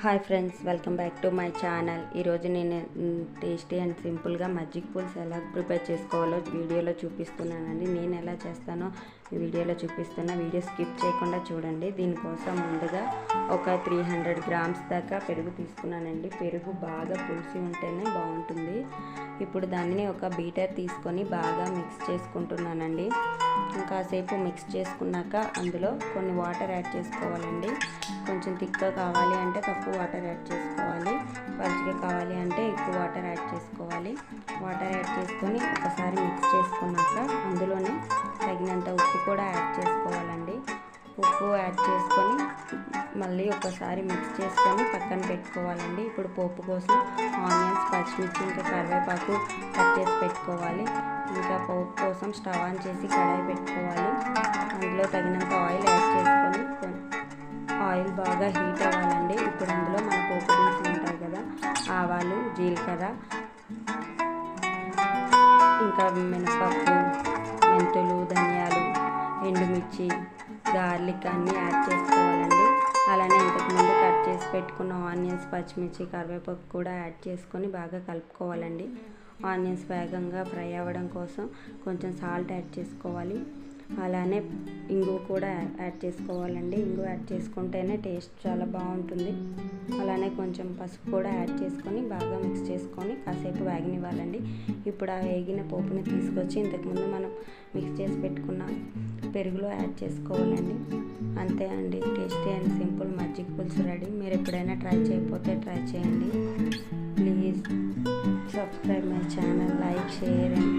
Hi friends welcome back to my channel. ఈరోజు నేను tasty and సింపుల్గా మజ్జిగ పులుసు ఎలా ప్రిపేర్ చేసుకోవాలో వీడియోలో చూపిస్తున్నానండి. నేను ఎలా చేస్తానో వీడియోలో చూపిస్తున్నా వీడియో స్కిప్ చేయకుండా చూడండి. దీనికోసం ముందుగా ఒక త్రీ హండ్రెడ్ గ్రామ్స్ దాకా పెరుగు తీసుకున్నానండి. పెరుగు బాగా పులిసి ఉంటేనే బాగుంటుంది. ఇప్పుడు దానిని ఒక బీటర్ తీసుకొని బాగా మిక్స్ చేసుకుంటున్నానండి. కాసేపు మిక్స్ చేసుకున్నాక అందులో కొన్ని వాటర్ యాడ్ చేసుకోవాలండి. కొంచెం కావాలి అంటే తక్కువ వాటర్ యాడ్ చేసుకోవాలి. పచ్చిగా కావాలి అంటే ఎక్కువ వాటర్ యాడ్ చేసుకోవాలి. వాటర్ యాడ్ చేసుకొని ఒకసారి మిక్స్ చేసుకున్నాక అందులోనే తగినంత ఉప్పు కూడా యాడ్ చేసుకోవాలండి. ఉప్పు యాడ్ చేసుకొని మళ్ళీ ఒకసారి మిక్స్ చేసుకొని పక్కన పెట్టుకోవాలండి. ఇప్పుడు పోపు కోసం ఆనియన్స్ పచ్చిమిర్చి ఇంకా కరివేపాకు కట్ చేసి పెట్టుకోవాలి. ఇంకా పోపు కోసం స్టవ్ ఆన్ చేసి కడాయి పెట్టుకోవాలి. అందులో తగినంత ఆయిల్ యాడ్ చేసుకోవాలి. బాగా హీట్ అవ్వాలండి. ఇప్పుడు అందులో మన పోపు దినుసులు ఉంటాయి కదా ఆవాలు జీలకర్ర ఇంకా మినపప్పు మెంతులు ధనియాలు ఎండుమిర్చి గార్లిక్ అన్నీ యాడ్ చేసుకోవాలండి. అలానే ఇంతకుముందు కట్ చేసి పెట్టుకున్న ఆనియన్స్ పచ్చిమిర్చి కరివేపాకు కూడా యాడ్ చేసుకొని బాగా కలుపుకోవాలండి. ఆనియన్స్ వేగంగా ఫ్రై అవ్వడం కోసం కొంచెం సాల్ట్ యాడ్ చేసుకోవాలి. అలానే ఇంగు కూడా యాడ్ చేసుకోవాలండి. ఇంగు యాడ్ చేసుకుంటేనే టేస్ట్ చాలా బాగుంటుంది. అలానే కొంచెం పసుపు కూడా యాడ్ చేసుకొని బాగా మిక్స్ చేసుకొని కాసేపు వేగనివ్వాలండి. ఇప్పుడు ఆ వేగిన పోపుని తీసుకొచ్చి ఇంతకుముందు మనం మిక్స్ చేసి పెట్టుకున్న పెరుగులో యాడ్ చేసుకోవాలండి. అంతే అండి. టేస్టీ అండ్ సింపుల్ మజ్జిగ పులుసు రెడీ. మీరు ఎప్పుడైనా ట్రై చేయకపోతే ట్రై చేయండి. Please subscribe my channel. Like share and